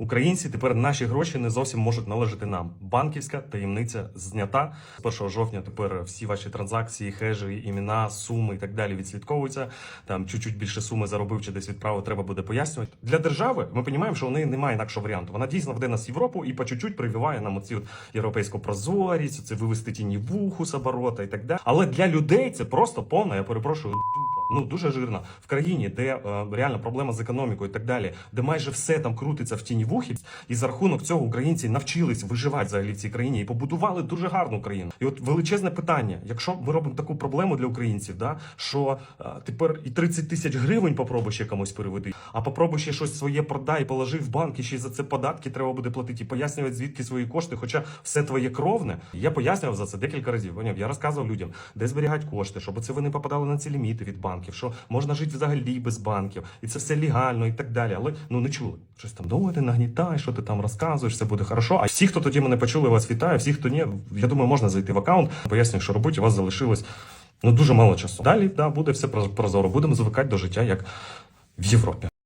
Українці тепер наші гроші не зовсім можуть належати нам. Банківська таємниця знята. З 1 жовтня тепер всі ваші транзакції, хежі, імена, суми і так далі відслідковуються. Там чуть-чуть більше суми заробив чи десь відправив, треба буде пояснювати. Для держави ми розуміємо, що неї немає інакшого варіанту. Вона дійсно веде нас в Європу і по чуть-чуть прививає нам оці от європейську прозорість, це вивести тіні вуху з оборота і так далі. Але для людей це просто повна, я перепрошую. Ну дуже жирна в країні, де е, реально проблема з економікою і так далі, де майже все там крутиться в тіні вухи, і за рахунок цього українці навчились виживати взагалі в цій країні і побудували дуже гарну країну. І от величезне питання: якщо ми робимо таку проблему для українців, да що е, тепер і 30 тисяч гривень попробуй ще комусь переведи, а попробуй ще щось своє продай, положи в банк, і ще й за це податки треба буде платити і пояснювати, звідки свої кошти, хоча все твоє кровне. Я пояснював за це декілька разів. Я розказував людям, де зберігати кошти, щоб це вони попадали на ці ліміти від банків, що можна жити взагалі без банків, і це все легально і так далі. Але ну не чули. Щось там «Давай ти нагнітай, що ти там розказуєш, все буде хорошо. А всі, хто тоді мене почули, вас вітаю. Всі, хто ні, я думаю, можна зайти в аккаунт, пояснюю, що робити, у вас залишилось ну дуже мало часу. Далі да, буде все прозоро. Будемо звикати до життя як в Європі.